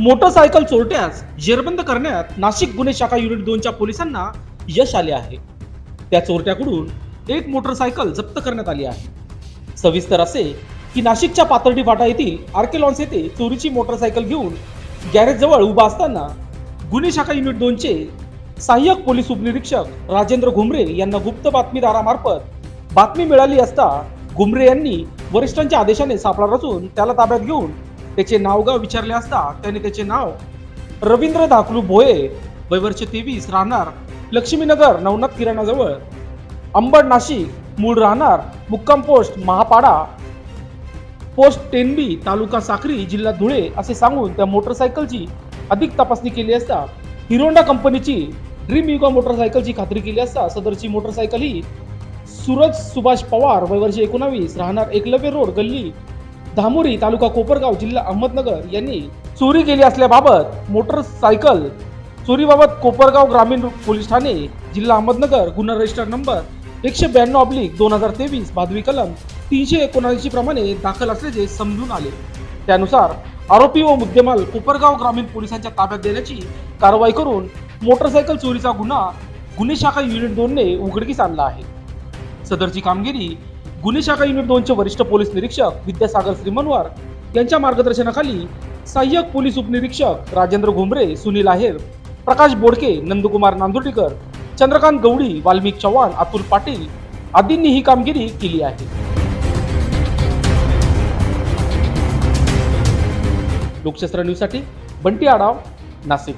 Motorcycle चोरट्यास जेरबंद करण्यात नाशिक गुन्हे शाखा युनिट दोनच्या पोलिसांना यश आले आहे. त्या चोरट्याकडून एक मोटरसायकल जप्त करण्यात आली आहे. सविस्तर असे की नाशिकच्या पाथर्डी फाटा येथील आर्केलॉन्स येथे चोरीची मोटरसायकल घेऊन गॅरेजजवळ उभा असताना गुन्हे शाखा युनिट दोनचे सहाय्यक पोलीस उपनिरीक्षक राजेंद्र घुमरे यांना गुप्त बातमीदारामार्फत बातमी मिळाली असता घुमरे यांनी वरिष्ठांच्या आदेशाने सापळा रचून त्याला ताब्यात घेऊन त्याचे नावगाव विचारले असता त्याने त्याचे नाव रवींद्र दाखलू भोये वयवर्ष तेवीस राहणार लक्ष्मीनगर नवनाथ किराणाजवळ अंबड नाशिक मूळ राहणार मुक्काम पोस्ट महापाडा पोस्ट टेनबी तालुका साक्री जिल्हा धुळे असे सांगून त्या मोटरसायकलची अधिक तपासणी केली असता हिरोंडा कंपनीची ड्रीम युगा मोटरसायकलची खात्री केली असता सदरची मोटरसायकल ही सूरज सुभाष पवार वयवर्ष एकोणावीस राहणार एकलव्य रोड गल्ली धामुरी तालुका कोपरगाव जिल्हा अहमदनगर यांनी चोरी केली असल्याबाबत मोटरसायकल चोरीबाबत कोपरगाव ग्रामीण पोलीस ठाणे जिल्हा अहमदनगर गुन्हा रजिस्टर नंबर एकशे ब्याण्णव ऑब्लिक दोन हजार तेवीस भादवी कलम तीनशे एकोणऐंशी प्रमाणे दाखल असल्याचे समजून आले. त्यानुसार आरोपी व मुद्देमाल कोपरगाव ग्रामीण पोलिसांच्या ताब्यात देण्याची कारवाई करून मोटरसायकल चोरीचा गुन्हा गुन्हे शाखा युनिट दोनने उघडकीस आणला आहे. सदरची कामगिरी गुन्हे शाखा युनिट दोनचे वरिष्ठ पोलीस निरीक्षक विद्यासागर श्रीमनवार यांच्या मार्गदर्शनाखाली सहाय्यक पोलीस उपनिरीक्षक राजेंद्र घुमरे सुनील आहेर प्रकाश बोडके नंदकुमार नांदुर्डीकर चंद्रकांत गवडी वाल्मिक चव्हाण अतुल पाटील आदींनी ही कामगिरी केली आहे. लोकशास्त्र न्यूजसाठी बंटी आडाव नाशिक.